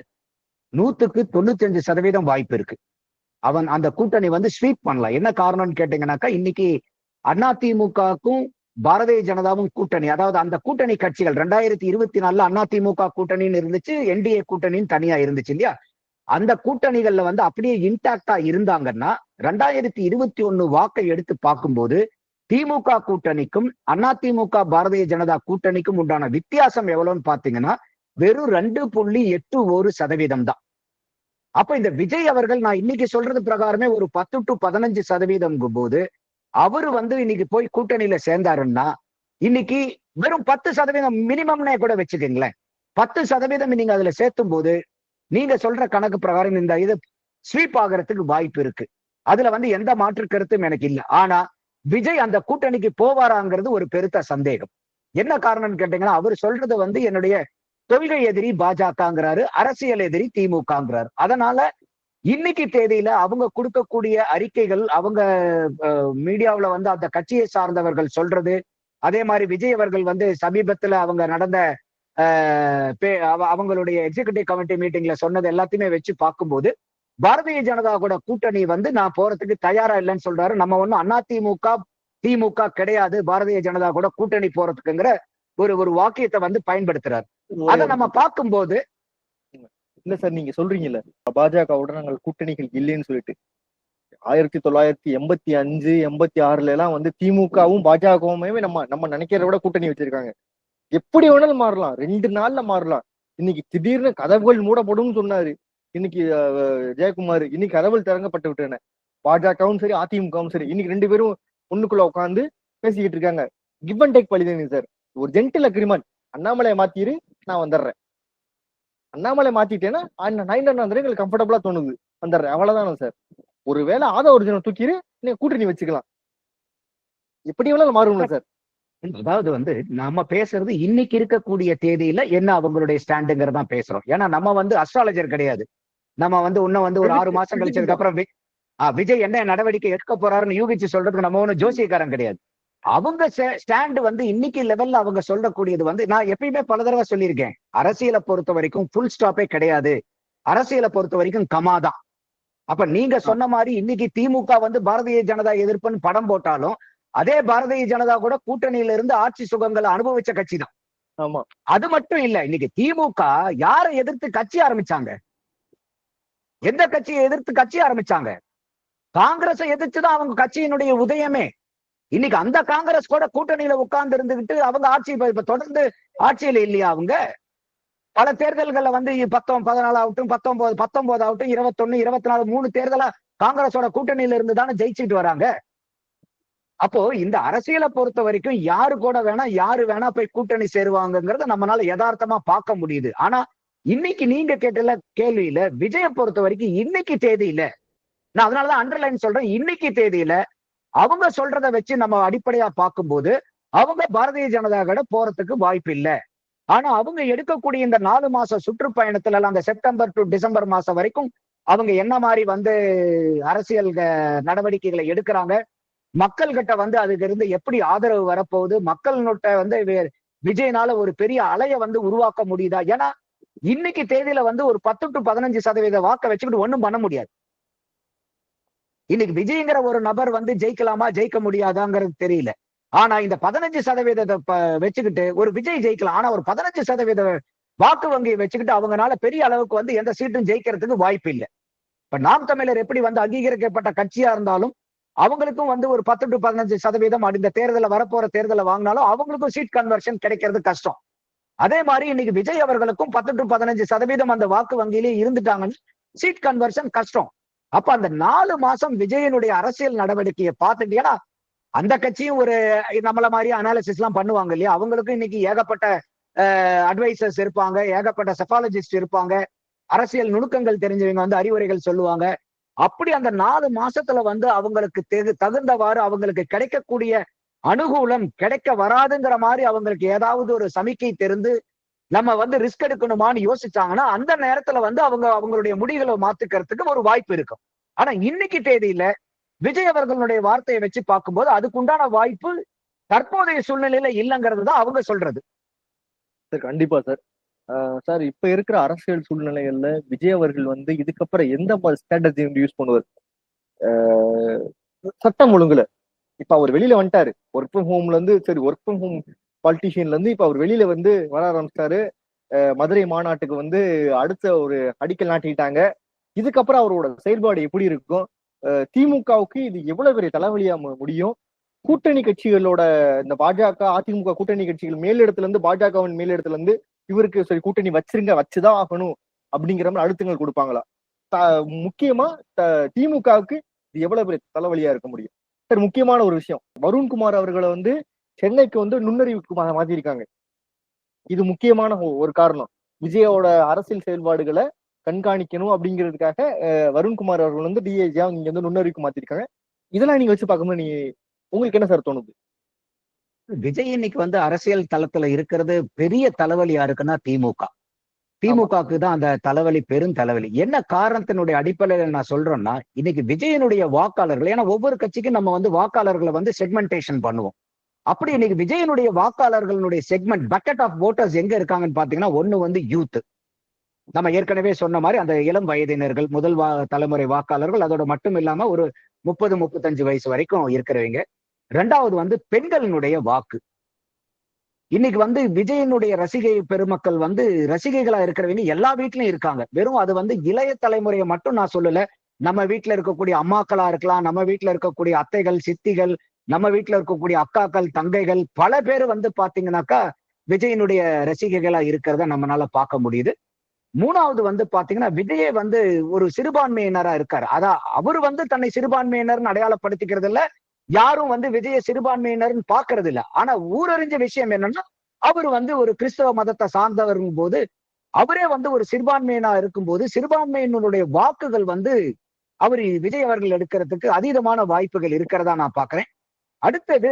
நூத்துக்கு தொண்ணூத்தஞ்சு சதவீதம் வாய்ப்பு இருக்கு. அவன் அந்த கூட்டணி வந்து ஸ்வீப் பண்ணலாம் என்ன காரணம்னு கேட்டீங்கன்னாக்கா இன்னைக்கு அதிமுகவுக்கும் பாரதிய ஜனதாவும் கூட்டணி அதாவது அந்த கூட்டணி கட்சிகள் ரெண்டாயிரத்தி இருபத்தி நாலுல அதிமுக கூட்டணின்னு இருந்துச்சு என்டிஏ கூட்டணின்னு தனியா இருந்துச்சு இல்லையா? அந்த கூட்டணிகள்ல வந்து அப்படியே இன்டாக்டா இருந்தாங்கன்னா ரெண்டாயிரத்தி இருபத்தி ஒண்ணு வாக்கை எடுத்து பார்க்கும்போது திமுக கூட்டணிக்கும் அதிமுக பாரதிய ஜனதா கூட்டணிக்கும் உண்டான வித்தியாசம் எவ்வளவுன்னு பாத்தீங்கன்னா வெறும் ரெண்டு புள்ளி எட்டு ஒரு சதவீதம் தான். அப்ப இந்த விஜய் அவர்கள் நான் இன்னைக்கு சொல்றது பிரகாரமே ஒரு பத்து டு பதினஞ்சு சதவீதம் போது அவரு வந்து இன்னைக்கு போய் கூட்டணியில சேர்ந்தாருன்னா இன்னைக்கு வெறும் பத்து சதவீதம் மினிமம்னே கூட வச்சுக்கோங்களேன். பத்து சதவீதம் நீங்க அதுல சேர்த்தும் போது நீங்க சொல்ற கணக்கு பிரகாரம் இந்த இது ஸ்வீப் ஆகிறதுக்கு வாய்ப்பு இருக்கு. அதுல வந்து எந்த மாற்று கருத்தும் எனக்கு இல்லை. ஆனா விஜய் அந்த கூட்டணிக்கு போவாராங்கிறது ஒரு பெருத்த சந்தேகம். என்ன காரணம்னு கேட்டீங்கன்னா அவர் சொல்றது வந்து என்னுடைய கொள்கை எதிரி பாஜகங்கிறாரு அரசியல் எதிரி திமுகங்கிறாரு. அதனால இன்னைக்கு தேதியில அவங்க கொடுக்கக்கூடிய அறிக்கைகள் அவங்க மீடியாவுல வந்து அந்த கட்சியை சார்ந்தவர்கள் சொல்றது அதே மாதிரி விஜய் அவர்கள் வந்து சமீபத்துல அவங்க நடந்த பே- அவங்களுடைய எக்ஸிகூட்டிவ் கமிட்டி மீட்டிங்ல சொன்னது எல்லாத்தையுமே வச்சு பார்க்கும்போது பாரதிய ஜனதா கூட கூட்டணி வந்து நான் போறதுக்கு தயாரா இல்லைன்னு சொல்றாரு. நம்ம ஒண்ணும் அதிமுக திமுக கிடையாது. பாரதிய ஜனதா கூட கூட்டணி போறதுக்குங்கிற ஒரு ஒரு வாக்கியத்தை வந்து பயன்படுத்துறாரு. அதை நம்ம பார்க்கும்போது இல்ல சார் நீங்க சொல்றீங்கல்ல பாஜகவுடன் நாங்கள் கூட்டணிகள் இல்லைன்னு சொல்லிட்டு. ஆயிரத்தி தொள்ளாயிரத்தி எண்பத்தி அஞ்சு எண்பத்தி ஆறுல எல்லாம் வந்து திமுகவும் பாஜகவுமே நம்ம நம்ம நினைக்கிறத விட கூட்டணி வச்சிருக்காங்க. எப்படி வேணாலும் மாறலாம். ரெண்டு நாள்ல மாறலாம். இன்னைக்கு திடீர்னு கதவுகள் மூடப்படும்னு சொன்னாரு. இன்னைக்கு ஜெயக்குமார் இன்னைக்கு கதவுகள் திறங்கப்பட்டு விட்டன பாஜகவும் சரி அதிமுகவும் சரி இன்னைக்கு ரெண்டு பேரும் ஒண்ணுக்குள்ள உட்காந்து பேசிக்கிட்டு இருக்காங்க. கிவ் அண்ட் டேக் பழிதானே சார் ஒரு ஜென்டில் அக்ரிமெண்ட் அண்ணாமலையை மாத்திரு நான் வந்துடுறேன். அண்ணாமலை மாத்திட்டேன்னா நைன் வந்து எங்களுக்கு கம்ஃபர்டபுளா தோணுது. வந்துடுறேன். அவ்வளவுதானே சார் ஒருவேளை ஆதா ஒரிஜினல் தூக்கிரு நீங்க கூட்டணி வச்சுக்கலாம். எப்படி வேணாலும் மாறும்ல சார் அதாவது வந்து நம்ம பேசுறது இன்னைக்கு இருக்கக்கூடிய தேதியில என்ன அவங்களுடைய ஸ்டாண்டுங்கிறதான் பேசுறோம். ஏன்னா நம்ம வந்து அஸ்ட்ராலஜர் கிடையாது. நம்ம வந்து இன்னும் வந்து ஒரு ஆறு மாசம் கழிச்சதுக்கு அப்புறம் விஜய் என்ன நடவடிக்கை எடுக்க போறாருன்னு யூகிச்சு சொல்றதுக்கு நம்ம ஒன்றும் ஜோசியக்காரன் கிடையாது. அவங்க ஸ்டாண்டு வந்து இன்னைக்கு லெவல்ல அவங்க சொல்லக்கூடியது வந்து நான் எப்பயுமே பல தடவை சொல்லியிருக்கேன். அரசியலை பொறுத்த வரைக்கும் ஃபுல் ஸ்டாப்பே கிடையாது. அரசியலை பொறுத்த வரைக்கும் கமா தான். அப்ப நீங்க சொன்ன மாதிரி இன்னைக்கு திமுக வந்து பாரதிய ஜனதா எதிர்ப்புன்னு படம் போட்டாலும் அதே பாரதிய ஜனதா கூட கூட்டணியில இருந்து ஆட்சி சுகங்களை அனுபவிச்ச கட்சி தான். அது மட்டும் இல்ல இன்னைக்கு திமுக யாரை எதிர்த்து கட்சி ஆரம்பிச்சாங்க? எந்த கட்சியை எதிர்த்து கட்சி ஆரம்பிச்சாங்க? காங்கிரஸை எதிர்த்துதான் அவங்க கட்சியினுடைய உதயமே. இன்னைக்கு அந்த காங்கிரஸ் கூட கூட்டணியில உட்கார்ந்து இருந்துகிட்டு அவங்க ஆட்சி இப்ப- தொடர்ந்து ஆட்சியில இல்லையா அவங்க? பல தேர்தல்கள்ல வந்து பத்தொன்பது பதினாலு ஆகட்டும் பத்தொன்பது பத்தொன்பது ஆகட்டும் இருபத்தொன்னு இருபத்தி நாலு மூணு தேர்தலா காங்கிரஸோட கூட்டணியில இருந்து தானே ஜெயிச்சுட்டு வராங்க. அப்போ இந்த அரசியலை பொறுத்த வரைக்கும் யாரு கூட வேணா யாரு வேணா போய் கூட்டணி சேருவாங்கிறத நம்மளால யதார்த்தமா பார்க்க முடியுது. ஆனா இன்னைக்கு நீங்க கேட்டல கேள்வியில விஜய பொறுத்த வரைக்கும் இன்னைக்கு தேதியில நான் அதனாலதான் அண்டர்லைன் சொல்றேன். இன்னைக்கு தேதியில அவங்க சொல்றத வச்சு நம்ம அடிப்படையா பார்க்கும்போது அவங்க பாரதிய ஜனதா கூட போறதுக்கு வாய்ப்பு இல்லை. ஆனா அவங்க எடுக்கக்கூடிய இந்த நாலு மாச சுற்றுப்பயணத்துல எல்லாம் அந்த செப்டம்பர் டு டிசம்பர் மாசம் வரைக்கும் அவங்க என்ன மாதிரி வந்து அரசியல் நடவடிக்கைகளை எடுக்கிறாங்க? மக்கள் கிட்ட வந்து அதுக்கு இருந்து எப்படி ஆதரவு வரப்போகுது? மக்கள்கிட்ட வந்து விஜயனால ஒரு பெரிய அலைய வந்து உருவாக்க முடியுதா? ஏன்னா இன்னைக்கு தேதியில வந்து ஒரு பத்து டு பதினஞ்சு சதவீத வாக்க வச்சுக்கிட்டு ஒண்ணும் பண்ண முடியாது. இன்னைக்கு விஜய்ங்கிற ஒரு நபர் வந்து ஜெயிக்கலாமா ஜெயிக்க முடியாதாங்கிறது தெரியல. ஆனா இந்த பதினஞ்சு சதவீதத்தை வச்சுக்கிட்டு ஒரு விஜய் ஜெயிக்கலாம். ஆனா ஒரு பதினஞ்சு சதவீத வாக்கு வங்கியை வச்சுக்கிட்டு அவங்கனால பெரிய அளவுக்கு வந்து எந்த சீட்டும் ஜெயிக்கிறதுக்கு வாய்ப்பு இல்லை இப்ப நாம் தமிழர் எப்படி வந்து அங்கீகரிக்கப்பட்ட கட்சியா இருந்தாலும் அவங்களுக்கும் வந்து ஒரு பத்து டு பதினஞ்சு சதவீதம் இந்த தேர்தலில் வரப்போற தேர்தலை வாங்கினாலும் அவங்களுக்கும் சீட் கன்வர்ஷன் கிடைக்கிறது கஷ்டம். அதே மாதிரி இன்னைக்கு விஜய் அவர்களுக்கும் பத்து டு பதினஞ்சு சதவீதம் அந்த வாக்கு வங்கியிலே இருந்துட்டாங்கன்னு சீட் கன்வர்ஷன் கஷ்டம். அப்ப அந்த நாலு மாசம் விஜயனுடைய அரசியல் நடவடிக்கையை பார்த்துட்டீங்கன்னா அந்த கட்சியும் ஒரு நம்மள மாதிரி அனாலிசிஸ் எல்லாம் பண்ணுவாங்க இல்லையா? அவங்களுக்கும் இன்னைக்கு ஏகப்பட்ட அட்வைசர்ஸ் இருப்பாங்க ஏகப்பட்ட செஃபாலஜிஸ்ட் இருப்பாங்க. அரசியல் நுணுக்கங்கள் தெரிஞ்சவங்க வந்து அறிவுரைகள் சொல்லுவாங்க. அப்படி அந்த நாலு மாசத்துல வந்து அவங்களுக்கு தெகு- தகுந்தவாறு அவங்களுக்கு கிடைக்கக்கூடிய அனுகூலம் கிடைக்க வராதுங்கிற மாதிரி அவங்களுக்கு ஏதாவது ஒரு சமிக்கை தெரிந்து நம்ம வந்து ரிஸ்க் எடுக்கணுமான்னு யோசிச்சாங்கன்னா அந்த நேரத்துல வந்து அவங்க அவங்களுடைய முடிவுகளை மாத்துக்கிறதுக்கு ஒரு வாய்ப்பு இருக்கும். ஆனா இன்னைக்கு தேதியில விஜய் அவர்களுடைய வார்த்தையை வச்சு பார்க்கும்போது அதுக்குண்டான வாய்ப்பு தற்போதைய சூழ்நிலையில இல்லைங்கிறது தான் அவங்க சொல்றது. சார் கண்டிப்பா சார். சார் இப்ப இருக்கிற அரசியல் சூழ்நிலைகள்ல விஜய் அவர்கள் வந்து இதுக்கப்புறம் எந்த ஸ்ட்ராட்டஜி யூஸ் பண்ணுவார்? ஆஹ் சட்டம் ஒழுங்குல. இப்ப அவர் வெளியில வந்துட்டாரு. ஒர்க் ஃப்ரம் ஹோம்ல இருந்து சரி ஒர்க் ஃப்ரம் ஹோம் பாலிட்டிஷியன்ல இருந்து இப்ப அவர் வெளியில வந்து வர ஆரம்பிச்சிட்டாரு. மதுரை மாநாட்டுக்கு வந்து அடுத்த ஒரு அடிக்கல் நாட்டிட்டாங்க. இதுக்கப்புறம் அவரோட செயல்பாடு எப்படி இருக்கும்? திமுகவுக்கு இது எவ்வளவு பெரிய தலைவலியா முடியும்? கூட்டணி கட்சிகளோட இந்த பாஜக அதிமுக கூட்டணி கட்சிகள் மேலிடத்துல இருந்து பாஜகவின் மேலிடத்துல இருந்து இவருக்கு சரி கூட்டணி வச்சிருங்க வச்சுதான் ஆகணும் அப்படிங்கிற மாதிரி அழுத்தங்கள் கொடுப்பாங்களா? த- முக்கியமா த- திமுகவுக்கு இது எவ்வளவு பெரிய தலைவலியா இருக்க முடியும்? சார் முக்கியமான ஒரு விஷயம். வருண்குமார் அவர்களை வந்து சென்னைக்கு வந்து நுண்ணறிவுக்கு மாத்திருக்காங்க. இது முக்கியமான ஒரு காரணம். விஜயோட அரசியல் செயல்பாடுகளை கண்காணிக்கணும் அப்படிங்கிறதுக்காக வருண்குமார் அவர்கள் வந்து டிஏஜியா இங்க வந்து நுண்ணறிவுக்கு மாத்திருக்காங்க. இதெல்லாம் நீங்க வச்சு பார்க்கும்போது நீ உங்களுக்கு என்ன சார் தோணுது? விஜய் இன்னைக்கு வந்து அரசியல் தளத்துல இருக்கிறது பெரிய தலைவலி யாருக்குன்னா திமுக திமுகவுக்கு தான் அந்த தலைவலி பெரும் தலைவலி. என்ன காரணத்தினுடைய அடிப்படையில் நான் சொல்றேன்னா இன்னைக்கு விஜயனுடைய வாக்காளர்கள் ஏன்னா ஒவ்வொரு கட்சிக்கும் நம்ம வந்து வாக்காளர்களை வந்து செக்மெண்டேஷன் பண்ணுவோம். அப்படி இன்னைக்கு விஜயனுடைய வாக்காளர்களுடைய செக்மெண்ட் பக்கெட் ஆஃப் ஓட்டர்ஸ் எங்க இருக்காங்கன்னு பாத்தீங்கன்னா ஒண்ணு வந்து யூத் நம்ம ஏற்கனவே சொன்ன மாதிரி அந்த இளம் வயதினர்கள் முதல் வா தலைமுறை வாக்காளர்கள் அதோட மட்டும் இல்லாம ஒரு முப்பது முப்பத்தஞ்சு வயசு வரைக்கும் இருக்கிறவங்க. ரெண்டாவது வந்து பெண்களினுடைய வாக்கு. இன்னைக்கு வந்து விஜயனுடைய ரசிகை பெருமக்கள் வந்து ரசிகைகளா இருக்கிறவங்க எல்லா வீட்லயும் இருக்காங்க. வெறும் அது வந்து இளைய தலைமுறையை மட்டும் நான் சொல்லல. நம்ம வீட்டுல இருக்கக்கூடிய அம்மாக்களா இருக்கலாம் நம்ம வீட்டுல இருக்கக்கூடிய அத்தைகள் சித்திகள் நம்ம வீட்டுல இருக்கக்கூடிய அக்காக்கள் தங்கைகள் பல பேர் வந்து பாத்தீங்கன்னாக்கா விஜயனுடைய ரசிகைகளா இருக்கிறத நம்மளால பார்க்க முடியுது. மூணாவது வந்து பாத்தீங்கன்னா விஜயை வந்து ஒரு சிறுபான்மையினரா இருக்காரு. அதான் அவர் வந்து தன்னை சிறுபான்மையினர்னு அடையாளப்படுத்திக்கிறது இல்லை யாரும் வந்து விஜய சிறுபான்மையினர்னு பாக்குறது இல்ல ஆனா ஊரறிஞ்ச விஷயம் என்னன்னா அவர் வந்து ஒரு கிறிஸ்தவ மதத்தை சார்ந்தவரும் போது அவரே வந்து ஒரு சிறுபான்மையினா இருக்கும்போது சிறுபான்மையினருடைய வாக்குகள் வந்து அவர் விஜய் அவர்கள் எடுக்கிறதுக்கு அதீதமான வாய்ப்புகள் இருக்கிறதா நான் பாக்குறேன் அடுத்தது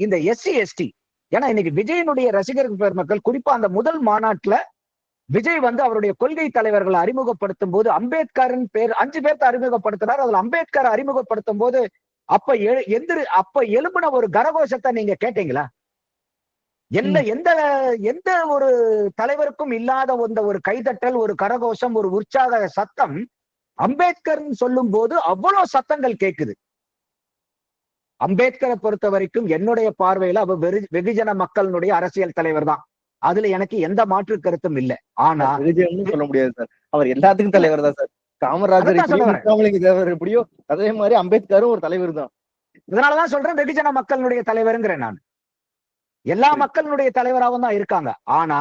இந்த எஸ்சி எஸ்டி. ஏன்னா இன்னைக்கு விஜயனுடைய ரசிகர்கள் பெருமக்கள் குறிப்பா அந்த முதல் மாநாட்டுல விஜய் வந்து அவருடைய கொள்கை தலைவர்களை அறிமுகப்படுத்தும் போது அம்பேத்கரின் பேர் அஞ்சு பேர்த்த அறிமுகப்படுத்தினார் அதுல அம்பேத்கர் அறிமுகப்படுத்தும் போது அப்ப எந்திரு அப்ப எழும்பின ஒரு கரகோஷத்தை நீங்க கேட்டீங்களா? எந்த எந்த எந்த ஒரு தலைவருக்கும் இல்லாத அந்த ஒரு கைதட்டல் ஒரு கரகோஷம் ஒரு உற்சாக சத்தம் அம்பேத்கர்னு சொல்லும் போது அவ்வளவு சத்தங்கள் கேக்குது. அம்பேத்கரை பொறுத்த வரைக்கும் என்னுடைய பார்வையில அவர் வெறு- வெகுஜன மக்களினுடைய அரசியல் தலைவர் தான். அதுல எனக்கு எந்த மாற்று கருத்தும் இல்லை. ஆனா சொல்ல முடியாது சார். அவர் எல்லாத்துக்கும் தலைவர் தான் சார். காமராஜர் எப்படியோ வரேன். முத்துராமலிங்க தேவர் எப்படியோ அதே மாதிரி அம்பேத்கரும் ஒரு தலைவர் தான். இதனாலதான் சொல்றேன் வெகுஜன மக்களினுடைய தலைவருங்கிறேன் நான். எல்லா சரி. மக்களினுடைய தலைவராகவும் தான் இருக்காங்க. ஆனா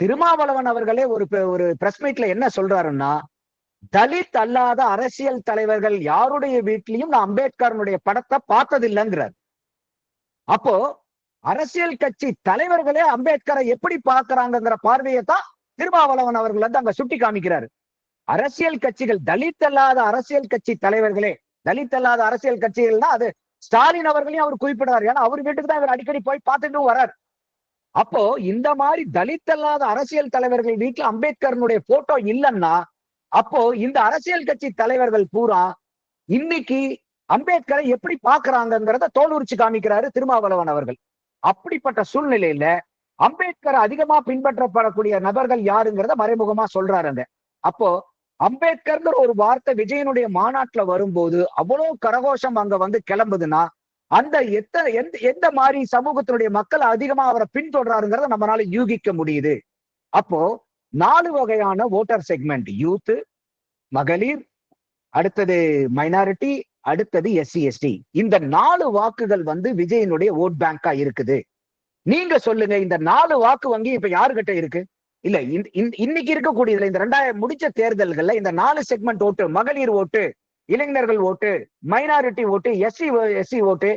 திருமாவளவன் அவர்களே ஒரு ஒரு பிரஸ் மீட்ல என்ன சொல்றாருன்னா தலித் அல்லாத அரசியல் தலைவர்கள் யாருடைய வீட்லயும் நான் அம்பேத்கரனுடைய படத்தை பார்த்ததில்லைங்கிறார். அப்போ அரசியல் கட்சி தலைவர்களே அம்பேத்கரை எப்படி பார்க்கறாங்கங்கிற பார்வையை தான் திருமாவளவன் அவர்கள் வந்து அங்க சுட்டி காமிக்கிறாரு அரசியல் கட்சிகள் தலித் அல்லாத அரசியல் கட்சி தலைவர்களே தலித் அல்லாத அரசியல் கட்சிகள்னா அது ஸ்டாலின் அவர்களையும் அவர் குறிப்பிடுறாரு. ஏன்னா அவர் வீட்டுக்கு தான் இவர் அடிக்கடி போய் பார்த்துட்டு வர்றார். அப்போ இந்த மாதிரி தலித் அல்லாத அரசியல் தலைவர்கள் வீட்டுல அம்பேத்கரனுடைய போட்டோ இல்லைன்னா அப்போ இந்த அரசியல் கட்சி தலைவர்கள் பூரா இன்னைக்கு அம்பேத்கரை எப்படி பாக்குறாங்கிறத தோல் உரிச்சு காமிக்கிறாரு திருமாவளவன் அவர்கள். அப்படிப்பட்ட சூழ்நிலையில அம்பேத்கர் அதிகமா பின்பற்றப்படக்கூடிய நபர்கள் யாருங்கிறத மறைமுகமா சொல்றாரு அந்த அப்போ அம்பேத்கர்ங்கிற ஒரு வார்த்தை விஜயனுடைய மாநாட்டுல வரும்போது அவ்வளவு கரகோஷம் அங்க வந்து கிளம்புதுன்னா அந்த எத்தனை எந்த எந்த மாதிரி சமூகத்தினுடைய மக்கள் அதிகமா அவரை பின்தொடராருங்கிறத நம்மளால யூகிக்க முடியுது. அப்போ நாலு வகையான ஓட்டர் செக்மெண்ட் யூத் மகளிர் அடுத்தது மைனாரிட்டி அடுத்தது எஸ்சி எஸ்டி இந்த நாலு வாக்குகள் வந்து விஜயனுடைய ஓட் பேங்கா இருக்குது. நீங்க சொல்லுங்க இந்த நாலு வாக்கு வங்கி இப்ப யாருகிட்ட இருக்கு? இல்ல இந்த- இன்னைக்கு இருக்கக்கூடியதுல இந்த ரெண்டாயிரம் முடிச்ச தேர்தல்கள்ல இந்த நாலு செக்மெண்ட் ஓட்டு மகளிர் ஓட்டு இளைஞர்கள் ஓட்டு மைனாரிட்டி ஓட்டு எஸ்சி எஸ்சி ஓட்டு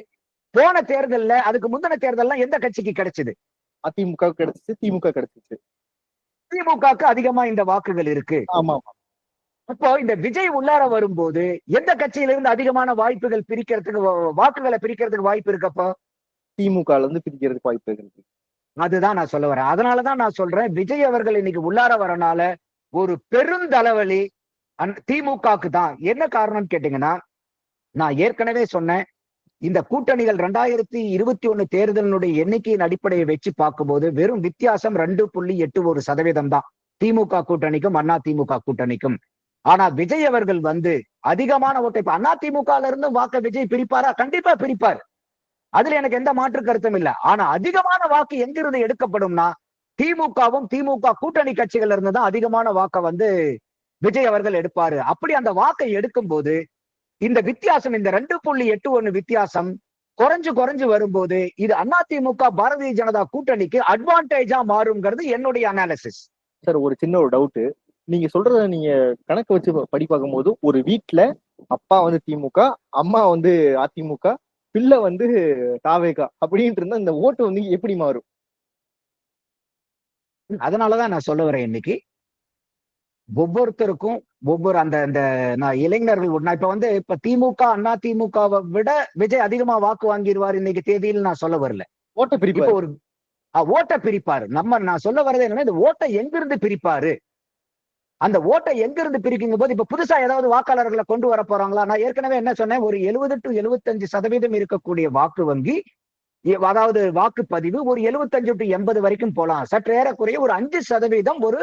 போன தேர்தல்ல அதுக்கு முந்தின தேர்தல்லாம் எந்த கட்சிக்கு கிடைச்சது? அதிமுக கிடைச்சிச்சு திமுக கிடைச்சிச்சு. திமுகக்கு அதிகமா இந்த வாக்குகள் இருக்கு. ஆமா அப்போ இந்த விஜய் உள்ளார வரும்போது எந்த கட்சியில இருந்து அதிகமான வாய்ப்புகள் பிரிக்கிறதுக்கு வாக்குகளை பிரிக்கிறதுக்கு வாய்ப்பு இருக்கப்போ திமுக இருந்து பிரிக்கிறதுக்கு வாய்ப்பு இருக்கு. அதுதான் நான் சொல்ல வரேன். அதனாலதான் நான் சொல்றேன் விஜய் அவர்கள் இன்னைக்கு உள்ளார வரனால ஒரு பெருந்தளவலி அந் திமுகக்கு தான். என்ன காரணம்னு கேட்டீங்கன்னா நான் ஏற்கனவே சொன்னேன் இந்த கூட்டணிகள் ரெண்டாயிரத்தி இருபத்தி ஒண்ணு தேர்தலினுடைய எண்ணிக்கையின் அடிப்படையை வச்சு பார்க்கும்போது வெறும் வித்தியாசம் ரெண்டு புள்ளி எட்டு ஒரு சதவீதம் தான். திமுக கூட்டணிக்கும் அண்ணா திமுக கூட்டணிக்கும். ஆனா விஜய் அவர்கள் வந்து அதிகமான ஓட்டை இப்ப அண்ணா திமுகல இருந்து வாக்க விஜய் பிரிப்பாரா? கண்டிப்பா பிரிப்பார். அதுல எனக்கு எந்த மாற்று கருத்தும் இல்ல. ஆனா அதிகமான வாக்கு எங்கிருந்து எடுக்கப்படும்னா திமுகவும் திமுக கூட்டணி கட்சிகள்ல இருந்து தான் அதிகமான வாக்கை வந்து விஜய் அவர்கள் எடுப்பாரு. அப்படி அந்த வாக்கை எடுக்கும் போது இந்த வித்தியாசம் இந்த ரெண்டு புள்ளி எட்டு ஒண்ணு வித்தியாசம் குறைஞ்சு குறைஞ்சு வரும்போது இது அதிமுக பாரதிய ஜனதா கூட்டணிக்கு அட்வான்டேஜா மாறுங்கிறது என்னுடைய அனாலிசிஸ் சார் ஒரு சின்ன ஒரு டவுட் நீங்க சொல்றத நீங்க கணக்கு வச்சு படி பார்க்கும்போது ஒரு வீட்ல அப்பா வந்து திமுக அம்மா வந்து அதிமுக பிள்ளை வந்து தாவேகா அப்படின்ட்டு இருந்தா இந்த ஓட்டு வந்து எப்படி மாறும்? அதனாலதான் நான் சொல்ல வரேன் இன்னைக்கு. ஒவ்வொருத்தருக்கும் ஒவ்வொரு அந்த அந்த நான் இளைஞர்கள் நான் இப்ப வந்து இப்ப திமுக அண்ணா திமுகவை விட விஜய் அதிகமா வாக்கு வாங்கிடுவார் இன்னைக்கு தேதியில் நான் சொல்ல வரல. ஓட்ட பிரிப்பு ஒரு ஓட்டை பிரிப்பாரு. நம்ம நான் சொல்ல வர்றது என்னன்னா இந்த ஓட்டை எங்கிருந்து பிரிப்பாரு? அந்த ஓட்டை எங்கிருந்து பிரிக்கும் போது இப்ப புதுசா ஏதாவது வாக்காளர்களை கொண்டு வர போறாங்களா? நான் ஏற்கனவே என்ன சொன்னேன் ஒரு எழுபது டு எழுபத்தஞ்சு சதவீதம் இருக்கக்கூடிய வாக்கு வங்கி அதாவது வாக்குப்பதிவு ஒரு எழுபத்தஞ்சு டு எண்பது வரைக்கும் போலாம். சற்று ஏறக்குறைய ஒரு அஞ்சு சதவீதம் ஒரு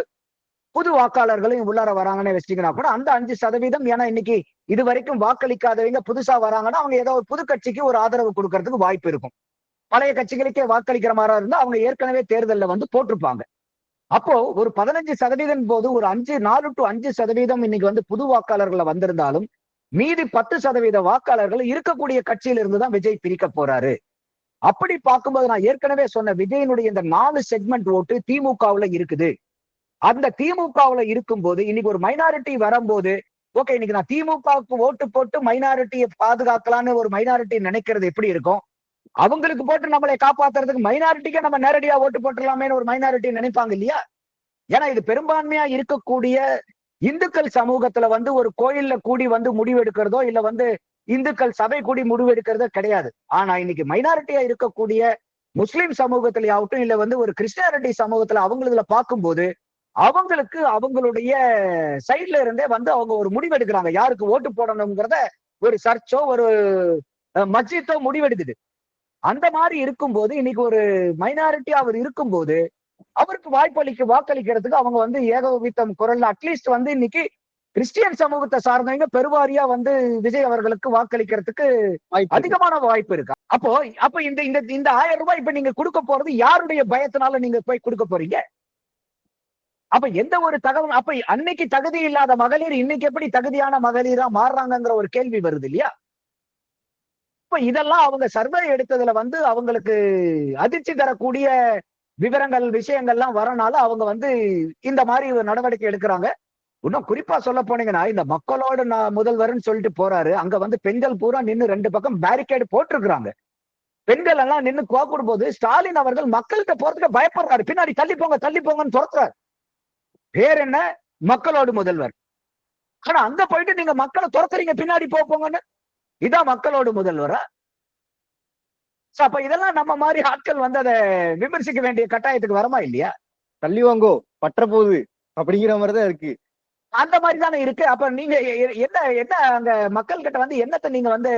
புது வாக்காளர்களும் உள்ளார வராங்கன்னு வச்சுட்டீங்கன்னா கூட அந்த அஞ்சு சதவீதம் ஏன்னா இன்னைக்கு இது வரைக்கும் வாக்களிக்காதவங்க புதுசா வராங்கன்னா அவங்க ஏதோ ஒரு புது கட்சிக்கு ஒரு ஆதரவு கொடுக்கறதுக்கு வாய்ப்பு இருக்கும். பழைய கட்சிகளுக்கே வாக்களிக்கிற மாதிரி இருந்தா அவங்க ஏற்கனவே தேர்தலில் வந்து போட்டிருப்பாங்க. அப்போ ஒரு பதினஞ்சு சதவீதம் போது ஒரு அஞ்சு நாலு டு அஞ்சு சதவீதம் இன்னைக்கு வந்து புது வாக்காளர்களை வந்திருந்தாலும் மீதி பத்து சதவீத வாக்காளர்கள் இருக்கக்கூடிய கட்சியில இருந்து தான் விஜய் பிரிக்க போறாரு. அப்படி பார்க்கும்போது நான் ஏற்கனவே சொன்ன விஜயனுடைய இந்த நாலு செக்மெண்ட் ஓட்டு திமுகவுல இருக்குது. அந்த திமுகவுல இருக்கும்போது இன்னைக்கு ஒரு மைனாரிட்டி வரும்போது ஓகே இன்னைக்கு நான் திமுகவுக்கு ஓட்டு போட்டு மைனாரிட்டியை பாதுகாக்கலான்னு ஒரு மைனாரிட்டி நினைக்கிறது எப்படி இருக்கும்? அவங்களுக்கு போட்டு நம்மளை காப்பாத்துறதுக்கு மைனாரிட்டிக்கு நம்ம நேரடியா ஓட்டு போட்டுடலாமேன்னு ஒரு மைனாரிட்டி நினைப்பாங்க இல்லையா? ஏன்னா இது பெரும்பான்மையா இருக்கக்கூடிய இந்துக்கள் சமூகத்துல வந்து ஒரு கோயில்ல கூடி வந்து முடிவெடுக்கிறதோ இல்ல வந்து இந்துக்கள் சபை கூடி முடிவெடுக்கிறதோ கிடையாது. ஆனா இன்னைக்கு மைனாரிட்டியா இருக்கக்கூடிய முஸ்லிம் சமூகத்திலேயாகட்டும் இல்ல வந்து ஒரு கிறிஸ்டியானிட்டி சமூகத்துல அவங்களதுல பார்க்கும்போது அவங்களுக்கு அவங்களுடைய சைட்ல இருந்தே வந்து அவங்க ஒரு முடிவெடுக்கிறாங்க. யாருக்கு ஓட்டு போடணுங்கிறத ஒரு சர்ச்சோ ஒரு அஹ், மஸ்ஜித்தோ முடிவெடுக்குது. அந்த மாதிரி இருக்கும்போது இன்னைக்கு ஒரு மைனாரிட்டி அவர் இருக்கும்போது அவருக்கு வாய்ப்பளிக்க வாக்களிக்கிறதுக்கு அவங்க வந்து ஏகோபித்தம் குரல்ல அட்லீஸ்ட் வந்து இன்னைக்கு கிறிஸ்டியன் சமூகத்தை சார்ந்தவங்க பெருவாரியா வந்து விஜய் அவர்களுக்கு வாக்களிக்கிறதுக்கு. அதிகமான வாய்ப்பு இருக்கு. அப்போ அப்ப இந்த இந்த இந்த ஆயிரம் ரூபாய் இப்ப நீங்க கொடுக்க போறது யாருடைய பயத்தினால நீங்க போய் கொடுக்க போறீங்க? அப்ப எந்த ஒரு தகவல் அப்ப அன்னைக்கு தகுதி இல்லாத மகளிர் இன்னைக்கு எப்படி தகுதியான மகளிரா மாறுறாங்கங்கிற ஒரு கேள்வி வருது இல்லையா? இப்ப இதெல்லாம் அவங்க சர்வே எடுத்ததுல வந்து அவங்களுக்கு அதிர்ச்சி தரக்கூடிய விவரங்கள் விஷயங்கள்லாம் வரனால அவங்க வந்து இந்த மாதிரி ஒரு நடவடிக்கை எடுக்கிறாங்க. இன்னும் குறிப்பா சொல்ல போனீங்கன்னா இந்த மக்களோட நான் முதல்வர்னு சொல்லிட்டு போறாரு. அங்க வந்து பெண்கள் பூரா நின்னு ரெண்டு பக்கம் பேரிகேடு போட்டிருக்கிறாங்க. பெண்கள் எல்லாம் நின்னு கோக்கும் போது ஸ்டாலின் அவர்கள் மக்கள்கிட்ட போறதுக்கு பயப்படுறாரு. பின்னாடி தள்ளி போங்க தள்ளி போங்கன்னு துரத்துறாரு. பேர் என்ன? மக்களோடு முதல்வர். ஆனா அங்க போயிட்டு நீங்க மக்களை துரத்துறீங்க பின்னாடி போ போங்கன்னு. இதான் மக்களோடு முதல்வரா. So, அப்ப இதெல்லாம் நம்ம மாதிரி ஆட்கள் வந்து அதை விமர்சிக்க வேண்டிய கட்டாயத்துக்கு வரமா இல்லையா? தள்ளி வாங்கோ பற்ற போகுது. அப்படிங்கிற மாதிரிதான் இருக்கு. அந்த மாதிரி தானே இருக்கு. அப்ப நீங்க என்ன என்ன அங்க மக்கள் கிட்ட வந்து என்னத்தை நீங்க வந்து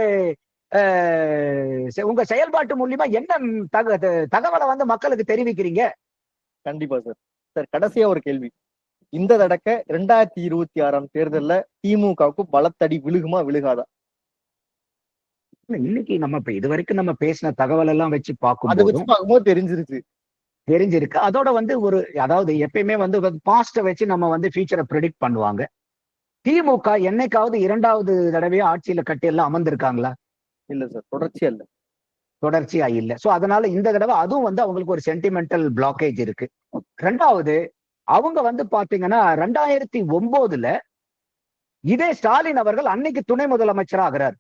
செ- உங்க செயல்பாட்டு மூலியமா என்ன தக தகவலை வந்து மக்களுக்கு தெரிவிக்கிறீங்க? கண்டிப்பா சார். சார் கடைசியா ஒரு கேள்வி. இந்த தடக்க ரெண்டாயிரத்தி இருபத்தி ஆறாம் தேர்தல்ல திமுகவுக்கு பலத்தடி விழுகுமா விழுகாதா? இன்னைக்கு நம்ம இப்ப இது வரைக்கும் நம்ம பேசின தகவல் எல்லாம் வச்சு அதை பார்க்கும்போது தெரிஞ்சிருச்சு. தெரிஞ்சிருக்கு. அதோட வந்து ஒரு அதாவது எப்பயுமே வந்து பாஸ்ட வச்சு நம்ம வந்து ஃபியூச்சரை ப்ரெடிக்ட் பண்ணுவாங்க. திமுக என்னைக்காவது இரண்டாவது தடவையா ஆட்சியில கட்டி எல்லாம் அமர்ந்திருக்காங்களா? இல்ல சார் தொடர்ச்சியா இல்ல. தொடர்ச்சியா இல்ல. சோ அதனால இந்த தடவை அதுவும் வந்து அவங்களுக்கு ஒரு சென்டிமெண்டல் பிளாக்கேஜ் இருக்கு. ரெண்டாவது அவங்க வந்து பாத்தீங்கன்னா ரெண்டாயிரத்தி ஒன்பதுல இதே ஸ்டாலின் அவர்கள் அன்னைக்கு துணை முதலமைச்சர் ஆகிறார்.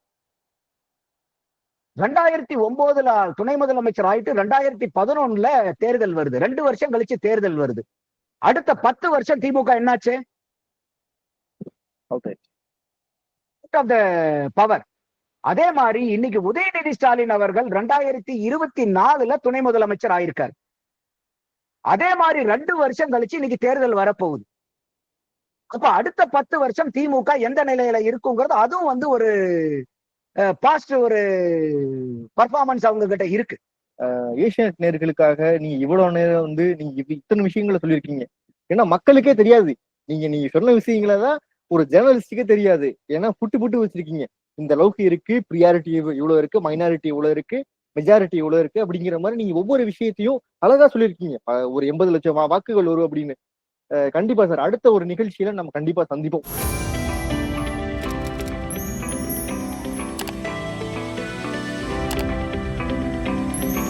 ரெண்டாயிரத்தி ஒன்பதுல துணை முதலமைச்சர் ஆயிட்டு ரெண்டாயிரத்தி பதினொன்னுல தேர்தல் வருது. ரெண்டு வருஷம் கழிச்சு தேர்தல் வருது. அடுத்த பத்து வருஷம் திமுக என்னாச்சு? ஆஃப் த பவர் அதே மாதிரி இன்னைக்கு உதயநிதி ஸ்டாலின் அவர்கள் ரெண்டாயிரத்தி இருபத்தி நாலுல துணை முதலமைச்சர் ஆயிருக்கார். அதே மாதிரி ரெண்டு வருஷம் கழிச்சு இன்னைக்கு தேர்தல் வரப்போகுது. அப்ப அடுத்த பத்து வருஷம் திமுக எந்த நிலையில இருக்குங்கிறது அதுவும் வந்து ஒரு பாஸ்ட் ஒரு பர்ஃபார்மன்ஸ் அவங்க கிட்ட இருக்கு ஏஷியன் நேர்களுக்காக நீங்க இவ்வளவு நேரம் வந்து நீங்க இப்ப இத்தனை விஷயங்களை சொல்லியிருக்கீங்க. ஏன்னா மக்களுக்கே தெரியாது. நீங்க நீங்க சொன்ன விஷயங்களை தான் ஒரு ஜேர்னலிஸ்டுக்கே தெரியாது. ஏன்னா புட்டு புட்டு வச்சிருக்கீங்க. இந்த அளவுக்கு இருக்கு ப்ரியாரிட்டி இவ்வளவு இருக்கு மைனாரிட்டி இவ்வளவு இருக்கு மெஜாரிட்டி இவ்வளவு இருக்கு அப்படிங்கிற மாதிரி நீங்க ஒவ்வொரு விஷயத்தையும் அழகா சொல்லியிருக்கீங்க. ஒரு எண்பது லட்சம் வாக்குகள் வரும் அப்படின்னு. கண்டிப்பா சார். அடுத்த ஒரு நிகழ்ச்சியில நம்ம கண்டிப்பா சந்திப்போம்.